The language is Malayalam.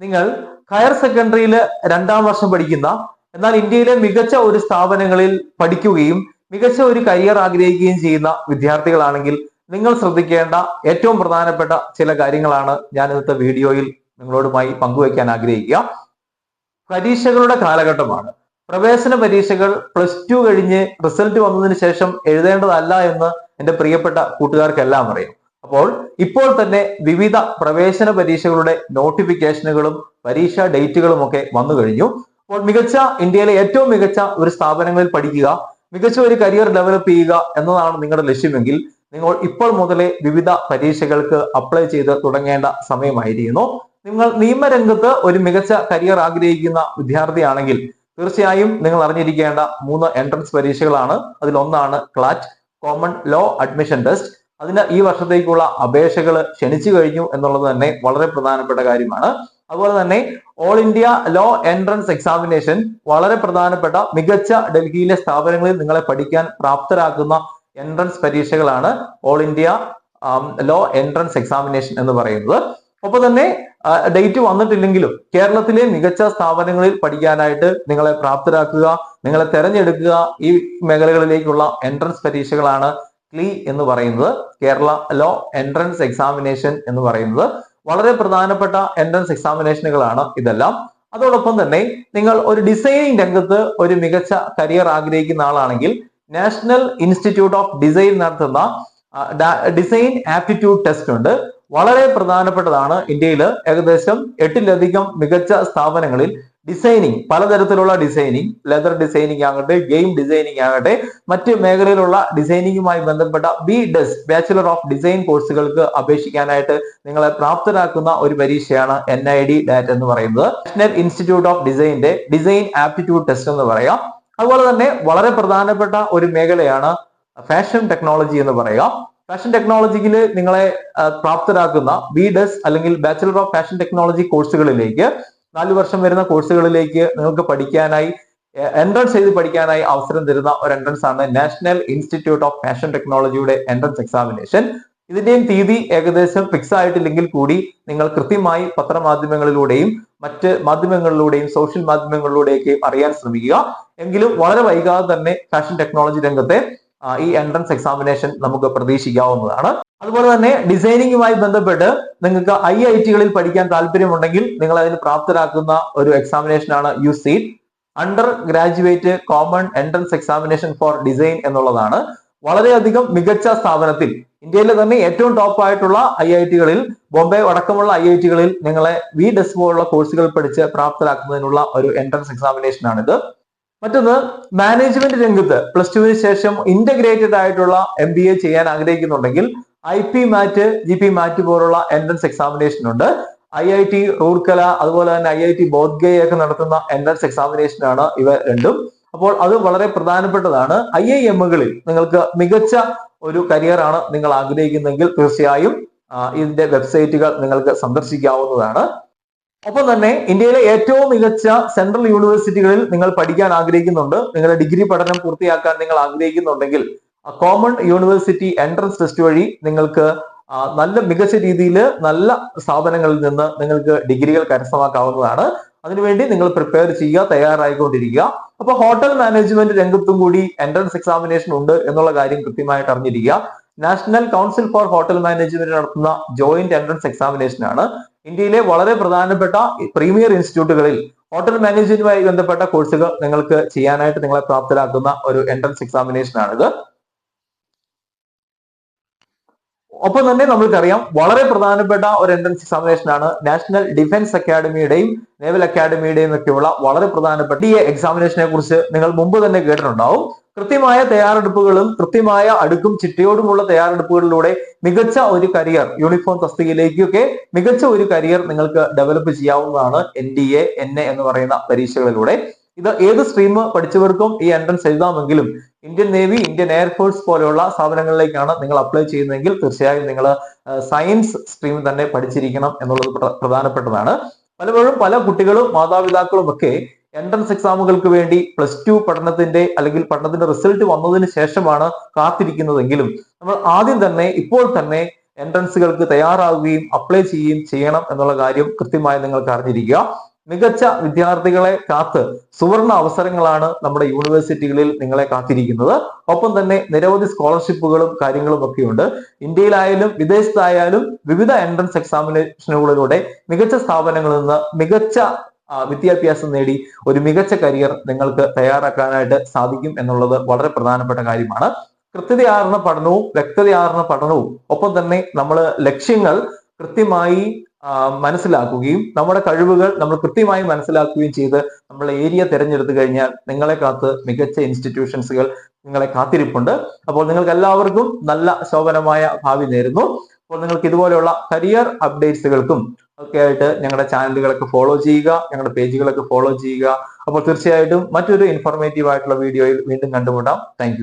നിങ്ങൾ ഹയർ സെക്കൻഡറിയിൽ രണ്ടാം വർഷം പഠിക്കുന്ന എന്നാൽ ഇന്ത്യയിലെ മികച്ച ഒരു സ്ഥാപനങ്ങളിൽ പഠിക്കുകയും മികച്ച ഒരു കരിയർ ആഗ്രഹിക്കുകയും ചെയ്യുന്ന വിദ്യാർത്ഥികളാണെങ്കിൽ നിങ്ങൾ ശ്രദ്ധിക്കേണ്ട ഏറ്റവും പ്രധാനപ്പെട്ട ചില കാര്യങ്ങളാണ് ഞാൻ ഇന്നത്തെ വീഡിയോയിൽ നിങ്ങളോടുമായി പങ്കുവയ്ക്കാൻ ആഗ്രഹിക്കുക. പരീക്ഷകളുടെ കാലഘട്ടമാണ്. പ്രവേശന പരീക്ഷകൾ പ്ലസ് ടു കഴിഞ്ഞ് റിസൾട്ട് വന്നതിന് ശേഷം എഴുതേണ്ടതല്ല എന്ന് എന്റെ പ്രിയപ്പെട്ട കൂട്ടുകാർക്കെല്ലാം അറിയാം. അപ്പോൾ ഇപ്പോൾ തന്നെ വിവിധ പ്രവേശന പരീക്ഷകളുടെ നോട്ടിഫിക്കേഷനുകളും പരീക്ഷാ ഡേറ്റുകളും ഒക്കെ വന്നു കഴിഞ്ഞു. അപ്പോൾ മികച്ച ഇന്ത്യയിലെ ഏറ്റവും മികച്ച ഒരു സ്ഥാപനങ്ങളിൽ പഠിക്കുക മികച്ച ഒരു കരിയർ ഡെവലപ്പ് ചെയ്യുക എന്നതാണ് നിങ്ങളുടെ ലക്ഷ്യമെങ്കിൽ നിങ്ങൾ ഇപ്പോൾ മുതലേ വിവിധ പരീക്ഷകൾക്ക് അപ്ലൈ ചെയ്ത് തുടങ്ങേണ്ട സമയമായിരിക്കുന്നു നിങ്ങൾ നിയമരംഗത്ത് ഒരു മികച്ച കരിയർ ആഗ്രഹിക്കുന്ന വിദ്യാർത്ഥിയാണെങ്കിൽ തീർച്ചയായും നിങ്ങൾ അറിഞ്ഞിരിക്കേണ്ട മൂന്ന് എൻട്രൻസ് പരീക്ഷകളാണ്. അതിലൊന്നാണ് CLAT Common Law Admission Test അതിന് ഈ വർഷത്തേക്കുള്ള അപേക്ഷകൾ ക്ഷണിച്ചു കഴിഞ്ഞു എന്നുള്ളത് തന്നെ വളരെ പ്രധാനപ്പെട്ട കാര്യമാണ്. അതുപോലെ തന്നെ all India law entrance examination വളരെ പ്രധാനപ്പെട്ട മികച്ച ഡൽഹിയിലെ സ്ഥാപനങ്ങളിൽ നിങ്ങളെ പഠിക്കാൻ പ്രാപ്തരാക്കുന്ന entrance പരീക്ഷകളാണ് All India Law Entrance Examination എന്ന് പറയുന്നത്. ഒപ്പം തന്നെ ഡേറ്റ് വന്നിട്ടില്ലെങ്കിലും കേരളത്തിലെ മികച്ച സ്ഥാപനങ്ങളിൽ പഠിക്കാനായിട്ട് നിങ്ങളെ പ്രാപ്തരാക്കുക നിങ്ങളെ തെരഞ്ഞെടുക്കുക ഈ മേഖലകളിലേക്കുള്ള എൻട്രൻസ് പരീക്ഷകളാണ് ക്ലീ എന്ന് പറയുന്നത് കേരള ലോ എൻട്രൻസ് എക്സാമിനേഷൻ എന്ന് പറയുന്നത് വളരെ പ്രധാനപ്പെട്ട എൻട്രൻസ് എക്സാമിനേഷനുകളാണ് ഇതെല്ലാം. അതോടൊപ്പം തന്നെ നിങ്ങൾ ഒരു ഡിസൈനിങ് രംഗത്ത് ഒരു മികച്ച കരിയർ ആഗ്രഹിക്കുന്ന ആളാണെങ്കിൽ നാഷണൽ ഇൻസ്റ്റിറ്റ്യൂട്ട് ഓഫ് ഡിസൈൻ നടത്തുന്ന ഡിസൈൻ ആപ്റ്റിറ്റ്യൂഡ് ടെസ്റ്റ് ഉണ്ട്. വളരെ പ്രധാനപ്പെട്ടതാണ്. ഇന്ത്യയിൽ ഏകദേശം എട്ടിലധികം മികച്ച സ്ഥാപനങ്ങളിൽ ഡിസൈനിങ് പലതരത്തിലുള്ള ഡിസൈനിങ് ലെതർ ഡിസൈനിങ് ആകട്ടെ ഗെയിം ഡിസൈനിങ് ആകട്ടെ മറ്റ് മേഖലയിലുള്ള ഡിസൈനിങ്ങുമായി ബന്ധപ്പെട്ട B Des Bachelor of Design കോഴ്സുകൾക്ക് അപേക്ഷിക്കാനായിട്ട് നിങ്ങളെ പ്രാപ്തരാക്കുന്ന ഒരു പരീക്ഷയാണ് എൻ ഐ ഡി ഡാറ്റ് എന്ന് പറയുന്നത്. നാഷണൽ ഇൻസ്റ്റിറ്റ്യൂട്ട് ഓഫ് ഡിസൈനിന്റെ ഡിസൈൻ ആപ്റ്റിറ്റ്യൂഡ് ടെസ്റ്റ് എന്ന് പറയാം. അതുപോലെ തന്നെ വളരെ പ്രധാനപ്പെട്ട ഒരു മേഖലയാണ് ഫാഷൻ ടെക്നോളജി എന്ന് പറയാം. ഫാഷൻ ടെക്നോളജിയിൽ നിങ്ങളെ പ്രാപ്തരാക്കുന്ന ബി ഡെസ് അല്ലെങ്കിൽ ബാച്ചുലർ ഓഫ് ഫാഷൻ ടെക്നോളജി കോഴ്സുകളിലേക്ക് നാല് വർഷം വരുന്ന കോഴ്സുകളിലേക്ക് നിങ്ങൾക്ക് പഠിക്കാനായി എൻട്രൻസ് ചെയ്ത് പഠിക്കാനായി അവസരം തരുന്ന ഒരു എൻട്രൻസ് ആണ് നാഷണൽ ഇൻസ്റ്റിറ്റ്യൂട്ട് ഓഫ് ഫാഷൻ ടെക്നോളജിയുടെ എൻട്രൻസ് എക്സാമിനേഷൻ ഇതിന്റെയും തീയതി ഏകദേശം ഫിക്സ് ആയിട്ടില്ലെങ്കിൽ കൂടി നിങ്ങൾ കൃത്യമായി പത്രമാധ്യമങ്ങളിലൂടെയും മറ്റ് മാധ്യമങ്ങളിലൂടെയും സോഷ്യൽ മാധ്യമങ്ങളിലൂടെയൊക്കെ അറിയാൻ ശ്രമിക്കുക. എങ്കിലും വളരെ വൈകാതെ തന്നെ ഫാഷൻ ടെക്നോളജി രംഗത്തെ ഈ എൻട്രൻസ് എക്സാമിനേഷൻ നമുക്ക് പ്രതീക്ഷിക്കാവുന്നതാണ്. അതുപോലെ തന്നെ ഡിസൈനിങ്ങുമായി ബന്ധപ്പെട്ട് നിങ്ങൾക്ക് ഐ ഐ ടികളിൽ പഠിക്കാൻ താല്പര്യമുണ്ടെങ്കിൽ നിങ്ങൾ അതിന് പ്രാപ്തരാക്കുന്ന ഒരു എക്സാമിനേഷൻ ആണ് UCEED Undergraduate Common Entrance Examination for Design എന്നുള്ളതാണ്. വളരെയധികം മികച്ച സ്ഥാപനത്തിൽ ഇന്ത്യയിലെ തന്നെ ഏറ്റവും ടോപ്പ് ആയിട്ടുള്ള ഐ ഐ ടികളിൽ ബോംബെ അടക്കമുള്ള ഐ ഐ ടികളിൽ നിങ്ങളെ വി ഡെസ് പോലുള്ള കോഴ്സുകൾ പഠിച്ച് പ്രാപ്തരാക്കുന്നതിനുള്ള ഒരു എൻട്രൻസ് എക്സാമിനേഷൻ ആണിത്. മറ്റൊന്ന് മാനേജ്മെന്റ് രംഗത്ത് പ്ലസ് ടുവിന് ശേഷം ഇന്റഗ്രേറ്റഡ് ആയിട്ടുള്ള എം ബി എ ചെയ്യാൻ ആഗ്രഹിക്കുന്നുണ്ടെങ്കിൽ I P MAT G P MAT പോലുള്ള എൻട്രൻസ് എക്സാമിനേഷൻ ഉണ്ട്. ഐ ഐ ടി റൂർക്കല അതുപോലെ തന്നെ ഐ ഐ ടി ബോധ്ഗയ ഒക്കെ നടത്തുന്ന എൻട്രൻസ് എക്സാമിനേഷൻ ആണ് ഇവ രണ്ടും. അപ്പോൾ അത് വളരെ പ്രധാനപ്പെട്ടതാണ്. ഐ ഐ എമ്മുകളിൽ നിങ്ങൾക്ക് മികച്ച ഒരു കരിയർ ആണ് നിങ്ങൾ ആഗ്രഹിക്കുന്നെങ്കിൽ തീർച്ചയായും ഇതിന്റെ വെബ്സൈറ്റുകൾ നിങ്ങൾക്ക് സന്ദർശിക്കാവുന്നതാണ്. ഒപ്പം തന്നെ ഇന്ത്യയിലെ ഏറ്റവും മികച്ച സെൻട്രൽ യൂണിവേഴ്സിറ്റികളിൽ നിങ്ങൾ പഠിക്കാൻ ആഗ്രഹിക്കുന്നുണ്ട്. നിങ്ങളുടെ ഡിഗ്രി പഠനം പൂർത്തിയാക്കാൻ നിങ്ങൾ ആഗ്രഹിക്കുന്നുണ്ടെങ്കിൽ കോമൺ യൂണിവേഴ്സിറ്റി എൻട്രൻസ് ടെസ്റ്റ് വഴി നിങ്ങൾക്ക് നല്ല മികച്ച രീതിയിൽ നല്ല സ്ഥാപനങ്ങളിൽ നിന്ന് നിങ്ങൾക്ക് ഡിഗ്രികൾ കരസ്ഥമാക്കാവുന്നതാണ്. അതിനുവേണ്ടി നിങ്ങൾ പ്രിപ്പയർ ചെയ്യുക തയ്യാറായിക്കൊണ്ടിരിക്കുക. അപ്പൊ ഹോട്ടൽ മാനേജ്മെന്റ് രംഗത്തും കൂടി എൻട്രൻസ് എക്സാമിനേഷൻ ഉണ്ട് എന്നുള്ള കാര്യം കൃത്യമായിട്ട് അറിഞ്ഞിരിക്കുക. National Council for Hotel Management നടത്തുന്ന ജോയിന്റ് എൻട്രൻസ് എക്സാമിനേഷൻ ആണ്. ഇന്ത്യയിലെ വളരെ പ്രധാനപ്പെട്ട പ്രീമിയർ ഇൻസ്റ്റിറ്റ്യൂട്ടുകളിൽ ഹോട്ടൽ മാനേജ്മെന്റുമായി ബന്ധപ്പെട്ട കോഴ്സുകൾ നിങ്ങൾക്ക് ചെയ്യാനായിട്ട് നിങ്ങളെ പ്രാപ്തരാക്കുന്ന ഒരു എൻട്രൻസ് എക്സാമിനേഷൻ ആണിത്. ഒപ്പം തന്നെ നമ്മൾക്കറിയാം വളരെ പ്രധാനപ്പെട്ട ഒരു എൻട്രൻസ് എക്സാമിനേഷൻ ആണ് നാഷണൽ ഡിഫൻസ് അക്കാഡമിയുടെയും നേവൽ അക്കാഡമിയുടെയും ഒക്കെയുള്ള വളരെ പ്രധാനപ്പെട്ട ഈ എക്സാമിനേഷനെ കുറിച്ച് നിങ്ങൾ മുമ്പ് തന്നെ കേട്ടിട്ടുണ്ടാവും. കൃത്യമായ തയ്യാറെടുപ്പുകളും കൃത്യമായ അടുക്കും ചിട്ടയോടുമുള്ള തയ്യാറെടുപ്പുകളിലൂടെ മികച്ച ഒരു കരിയർ യൂണിഫോം തസ്തികയിലേക്കൊക്കെ മികച്ച ഒരു കരിയർ നിങ്ങൾക്ക് ഡെവലപ്പ് ചെയ്യാവുന്നതാണ് N D A N A എന്ന് പറയുന്ന പരീക്ഷകളിലൂടെ. ഇത് ഏത് സ്ട്രീം പഠിച്ചവർക്കും ഈ entrance എഴുതാമെങ്കിലും Indian Navy Indian Air Force പോലെയുള്ള സ്ഥാപനങ്ങളിലേക്കാണ് നിങ്ങൾ അപ്ലൈ ചെയ്യുന്നതെങ്കിൽ തീർച്ചയായും നിങ്ങൾ സയൻസ് സ്ട്രീം തന്നെ പഠിച്ചിരിക്കണം എന്നുള്ളത് പ്രധാനപ്പെട്ടതാണ്. പലപ്പോഴും പല കുട്ടികളും മാതാപിതാക്കളും ഒക്കെ എൻട്രൻസ് എക്സാമുകൾക്ക് വേണ്ടി പ്ലസ് ടു പഠനത്തിന്റെ അല്ലെങ്കിൽ പഠനത്തിന്റെ റിസൾട്ട് വന്നതിന് ശേഷമാണ് കാത്തിരിക്കുന്നതെങ്കിലും നമ്മൾ ആദ്യം തന്നെ ഇപ്പോൾ തന്നെ എൻട്രൻസുകൾക്ക് തയ്യാറാവുകയും അപ്ലൈ ചെയ്യുകയും ചെയ്യണം എന്നുള്ള കാര്യം കൃത്യമായി നിങ്ങൾക്ക് അറിഞ്ഞിരിക്കുക. മികച്ച വിദ്യാർത്ഥികളെ കാത്ത് സുവർണ അവസരങ്ങളാണ് നമ്മുടെ യൂണിവേഴ്സിറ്റികളിൽ നിങ്ങളെ കാത്തിരിക്കുന്നത്. ഒപ്പം തന്നെ നിരവധി സ്കോളർഷിപ്പുകളും കാര്യങ്ങളും ഒക്കെയുണ്ട്. ഇന്ത്യയിലായാലും വിദേശത്തായാലും വിവിധ എൻട്രൻസ് എക്സാമിനേഷനുകളിലൂടെ മികച്ച സ്ഥാപനങ്ങളിൽ നിന്ന് മികച്ച വിദ്യാഭ്യാസം നേടി ഒരു മികച്ച കരിയർ നിങ്ങൾക്ക് തയ്യാറാക്കാനായിട്ട് സാധിക്കും എന്നുള്ളത് വളരെ പ്രധാനപ്പെട്ട കാര്യമാണ്. കൃത്യതയാർന്ന പഠനവും വ്യക്തതയാർന്ന പഠനവും ഒപ്പം തന്നെ നമ്മൾ ലക്ഷ്യങ്ങൾ കൃത്യമായി മനസ്സിലാക്കുകയും നമ്മുടെ കഴിവുകൾ നമ്മൾ കൃത്യമായി മനസ്സിലാക്കുകയും ചെയ്ത് നമ്മൾ ഏരിയ തിരഞ്ഞെടുത്തു കഴിഞ്ഞാൽ നിങ്ങളെ കാത്ത് മികച്ച ഇൻസ്റ്റിറ്റ്യൂഷൻസുകൾ നിങ്ങളെ കാത്തിരിപ്പുണ്ട്. അപ്പോൾ നിങ്ങൾക്ക് എല്ലാവർക്കും നല്ല ശോഭനമായ ഭാവി നേരുന്നു. അപ്പോൾ നിങ്ങൾക്ക് ഇതുപോലെയുള്ള കരിയർ അപ്ഡേറ്റ്സുകൾക്കും ഒക്കെ ആയിട്ട് ഞങ്ങളുടെ ചാനലുകളൊക്കെ ഫോളോ ചെയ്യുക ഞങ്ങളുടെ പേജുകളൊക്കെ ഫോളോ ചെയ്യുക. അപ്പോൾ തീർച്ചയായിട്ടും മറ്റൊരു ഇൻഫോർമേറ്റീവ് ആയിട്ടുള്ള വീഡിയോയിൽ വീണ്ടും കണ്ടുമുട്ടാം. താങ്ക്